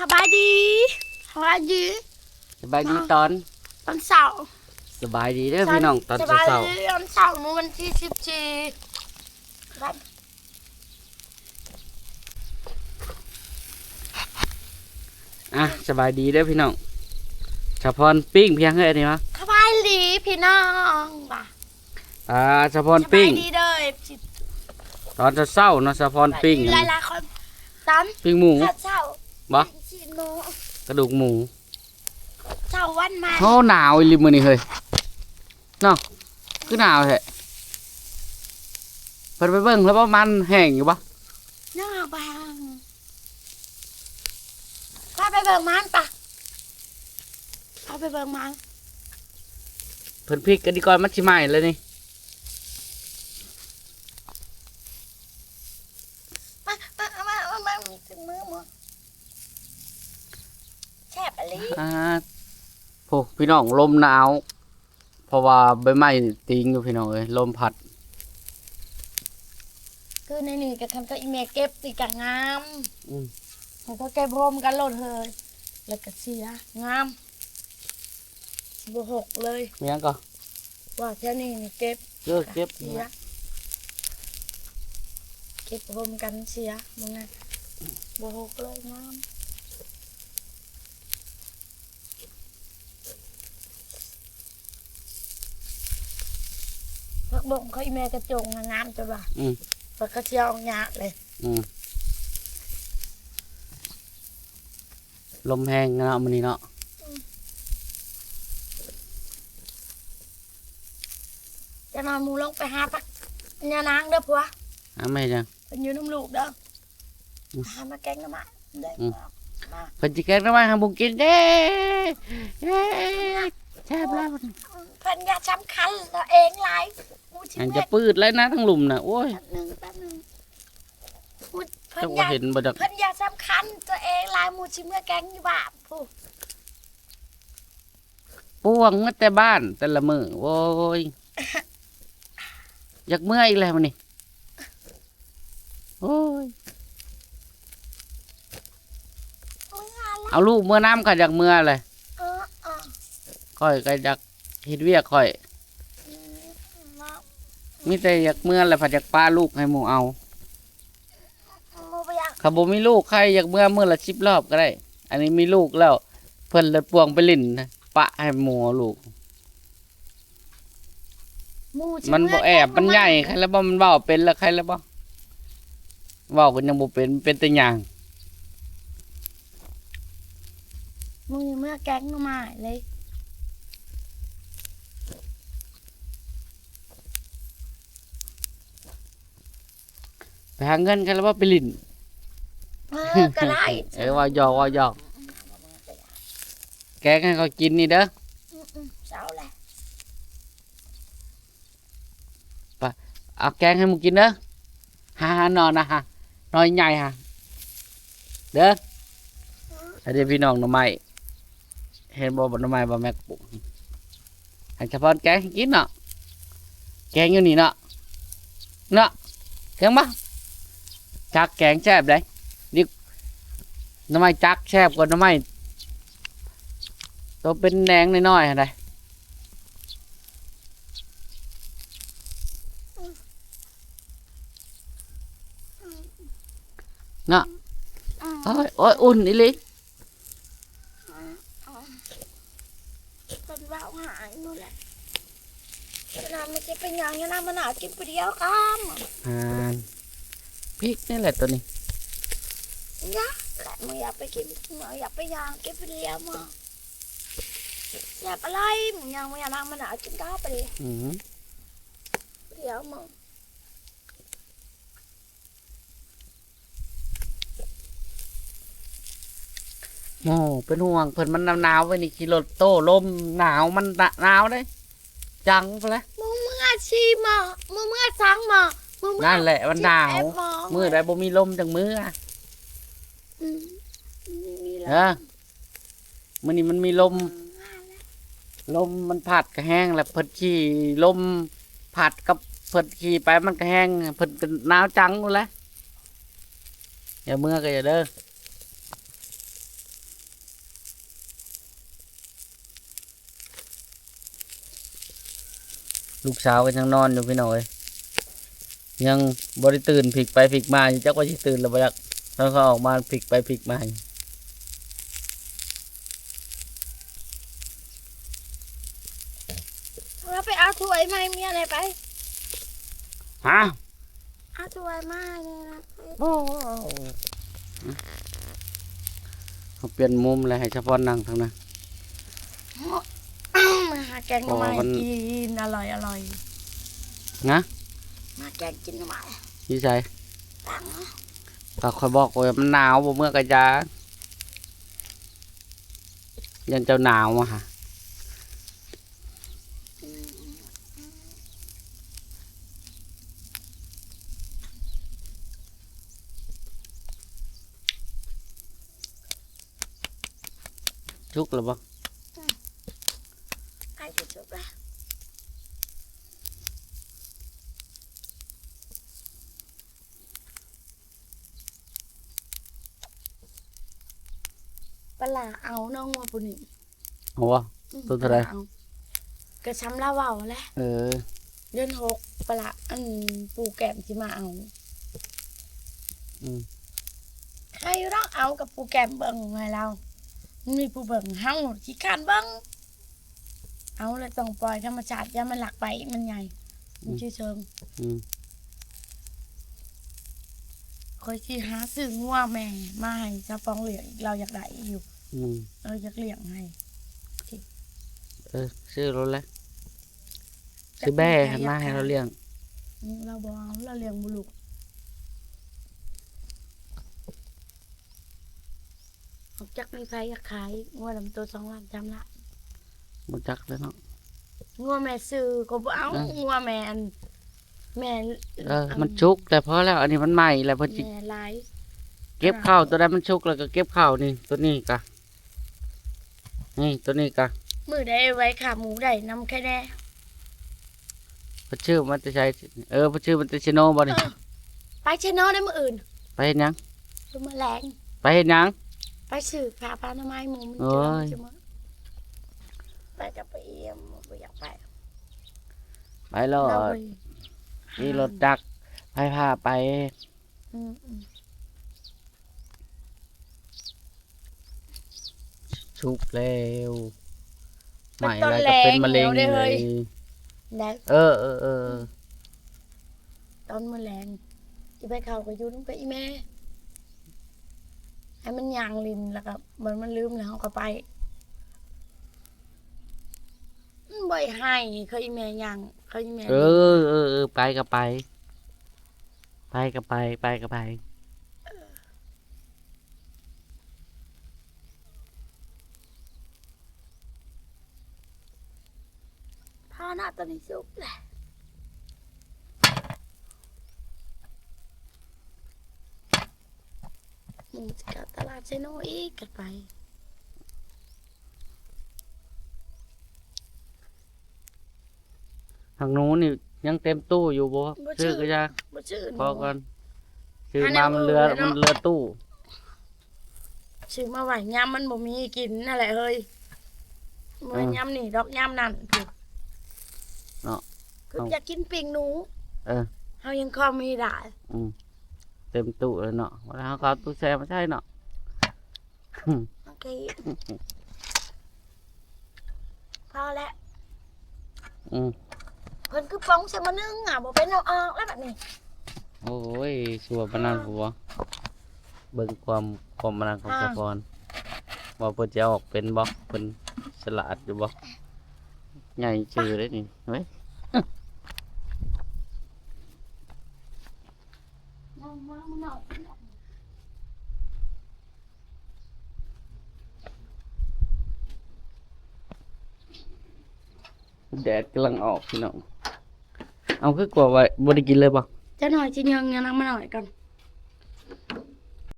สบายดีสบายดีสบายดีตอนตอนเสาร์สบายดีเด้อพี่น้องตอนสบายเช้าดีตอนเสาร์มื้อวันที่สิบสี่ครับๆอะสบายดีเด้อพี่น้องเฉพาะปิ้งเพียงแค่นี้มั้ยสบายดีพี่น้องว่ะอ่าเฉพาะสบาปิ้ยงดีเด้อสิตอนเช้าๆเนาะเฉพาะปิ้งหลายหลายๆคนตอนปิ้งหมูเช้าบ่สี่ โมงกระดูกหมูเช้าวันใหม่โหหนาวอีหลิมื้อนี้เฮ้ยเนาะคือหนาวแท้เพิ่นไปเบิ่งแล้วว่ามันแห้งอยู่บ่น่าบังข้าไปเบิกมันปะข้าไปเบิกมันเพิ่นพริกกันดีก่อนมันสิไหม้เลยนี่ มามามามามามีถึงมือมั้งแซ่บอะไร อ่าโห พี่น้องลมหนาว เพราะว่าใบไม้ติงอยู่พี่น้องเอ้ยลมพัด คือในนี่ก็ทำตัวอีเมลเก็บติกะงามอืม มันก็เก็บรวมกันโหลดเฮยแล้วก็เสียงามบหกเลย มีหยังก็ว่าแค่นี้นี่เก็บเลิกเก็บเสียเก็บรวมกันเสียมึงไงบหกเลยงาม พักบงเขาอีเมลกระจงนะงามจังว่ะอืมพักกระเจียวหยาเลย อืมลมแห้งเนาะมันนี้เนาะจะนอนหมูลงไปหาพักยานางเด้อผัวอะไม่ยัง เป็นอยู่น้ำลูกเด้ออม หามาแกงน้ำมันได้อืมมาเพิ่นสิแกงน้ำมันให้บุกินเด้เย้ แซ่บแล้วเพิ่นอยาสำคัญตัวเองหลายมูชิอันเมจะกปืดเลยนะทั้งหลุมน่ะโอ้ยแป๊บหนึงแป๊บหนึงมูเพิ่จันกอว่ายาเห็นบ่จักเพิ่นอยาสำคัญตัวเองหลายมูชิเมื่อแกงอยู่บ้านผู้ป่วงมาแต่บ้านแต่ละมื้อโอ้ยอยากเมื่อยอีกแล้วมันนี่โอ้ยมึงอะไรเอาลูกเมื่อน้ำก็อยากเมื่อเลยเออเออ ค่อยก็อยากเฮ็ดเวียกค่อยอืมมามีแต่อยากเมื่อแล้วผัดอยากป้าลูกให้หมู่เอามูไปอยากถ้าบ่มีลูกใครอยากเมื่อมื้อละ10รอบก็ได้ อันนี้มีลูกแล้ว เพิ่นเลยปวงไปลิ้นนะปะให้หมู่เอาลูกมูชิมันบ่แอบมันใหญ่ใครแล้วบ่มันเว้าเป็นแล้วใครแล้วบ่เว้ากันยังบ่เป็นเป็นแต่หยังมูเมื่อแกงน้ำมันเลย หาเงินกันแล้วบ่ไปลิ้นเออก็ได้เออว่าหยอกว่าหยอก แกงให้เขากินนี่เด้ออืมอืมเช้าแหละเอาแกงให้มึงกินเด้อหาหานอนนะฮะนอนใหญ่ฮะเด้ออันนี้พี่น้องหน่อไม้เห็นบ่บ่หน่อไม้บ่แม่ปลูกให้เฉพาะแกงให้กินเนาะแกงอยู่นี่เนาะเนาะแกงบ่ จักแกงแซ่บเลยนี่น่อไม้จักแซ่บกว่าน่อไม้ตัวเป็นแดงน้อยๆหั่นใดอืมโอ้ยโอ้ยอุ่นอีหลิเป็นว่าวหายนู่นแหละนานมันจะเป็นอย่างนี้นะมันหากินไปเดียวกันอ่า พริกนี่แหละตัวนี้ยะแหละมึงอยากไปกินมึงอยากไปย่างกินไปเดียวมาอยากอะไรมึงยังมึงอยากนั่งมันหากินได้ไปเดียวอืมเดียวมึงโอ้เป็นห่วงเพิ่นมันหนาวๆไว้นี่ขี่รถโต้ลมหนาวมันหนาวเด้จังไปเลยมึงเมื่อชีมามึงเมื่อสังมา นั่นแหละมันหนาว มือไดบ่มีลมจังมืออะเออมันนี่มันมีลม ลมมันผัดกระแห้งแล้วเพิ่นขี่ลมผัดกับเพิ่นขี่ไปมันกระแห้งเพิ่นก็หนาวจังนู่นแหละอย่าเมื่อก็อย่าเด้อลูกสาวก็ยังนอนอยู่พี่หน่อย ยังบ่ได้ตื่นพลิกไปพลิกมาอยู่จักว่าสิตื่นแล้วบ่อยากตอนเขาออกมาพลิกไปพลิกมาอยู่เราไปเอาถ้วยมาให้เมียอะไรไปฮะเอาถ้วยมาเนี่ยนะโอ้เขาเปลี่ยนมุมเลยให้เฉพาะนั่งทางนั้นมาหาแกงหน่อไม้อ๋อมันกินอร่อยอร่อยนะมา แกงกินหน่อไม้พี่ชายตังก็คอยบอกว่ามันหนาวบ่เมื่อกระจายันเจ้าหนาวมาฮะชุกหรือบ่ไอ้จุดจบละปลาเอาน้องวัวปุ่นี่เอาวะ ตัวเท่าไหร่ ปลอากระช้ำลาเว้าแหละเออ เดือนหกปลาอันปูแก้มที่มาเอาอืม ใครรักเอากับปูแก้มเบิ่งให้เรามีปูเบิ่งเฮาขี้คร้านเบิ่งเอาเลยต้องปล่อยธรรมชาติอย่ามันหลักไปมันใหญ่มันชื่อเชิงอืมคอยที่หาซื้องัวแม่มาให้จะฟองเหลืองอีกเราอยากได้อยู่ อืมเอออยากเลี้ยงให้เออซื้อรถแล้วซื้อแบ่ให้มาให้เราเลี้ยงอืมเราบอกเอาเราเลี้ยงบุลูกออกจากมีใครอยากขายงัวลำตัวสองล้านจำละบ่จักเลยเนาะงัวแม่ซื้อก็บ่เอาอะงัวแม่อันแม่เออมันชุก แต่พอแล้ว อันนี้มันใหม่แล้วเพิ่นสิแม่หลายเก็บข้าวตัวใดมันชุกแล้วก็เก็บข้าวนี่ตัวนี้กะ นี่ตัวนี้กะมือได้ไว้ขาหมูได้นำแค่แน่เพิ่นชื่อมันจะใช้เออเพิ่นชื่อมันจะชิโนบ่นี่เออไปเชนอได้มืออื่น ไปเฮ็ดหยังดูมาแรงไปเฮ็ดหยังไปสืบพาพาหน้าไม้หมูมันโอ้เจอยมันจะมาไปกับไปเอี่ยมบ่อยากไปไปแล้วเราไปนี่รถดักไปพาไป อืมอืม ชุกแล้วใหม่แล้วจะเป็นมะเร็งเลยแล้วเออเออเออตอนมือแรงอีไปเขาก็อยุ่นกับอีแม่ให้มันยางลินแล้วก็เหมือนมันลืมแล้วเขาก็ไปมันบ่อยให้เขาอีแม่ยางเขาอีแม่เออเออเออไปก็ไป ไปก็ไปไปก็ไป พาหน้า ตอนนี้สุกแหละหมึงจะกลับตลาดเซโนอีกกันไปทางนู้นนี่ยังเต็มตู้อยู่บ่บ่ชื่ซื้ออก็ยาบ่ชื่อพอก่อนซื้ออันมานั้นมันเรือเออเนาะมันเรือตู้ซื้อมาไหวยำมันบ่มีกินนั่นแหละเฮ้ยมือยำนี่ดอกยำนั่นคือ เนาะ คือเอา อยากกินปิ่งหนูเออ เฮายังคอมีได้อืมเต็มตู้เลยเนาะเวลาเขาก็เอาตู้แช่มาใช่เนาะ โอเคพอแล้วอืมเพิ่นคือป้องใส่มานึ่งอะบ่เป็นเอาออกแล้วแบบนี้โอ้ยสัวปานนันบัวเบิ่งความความมันของสะพรว่าเพิ่นจะออกเป็นบ่เพิ่นฉลาดอยู่บ่ ใหญ่ชื่อเลยนี่เว้ยน้องมามันเอาแดดกำลังออกพี่น้อง เอาคือกลัวไว้บ่ได้กินเลยบ่จะหน่อยสิยังยังนำมาหน่อยก่อน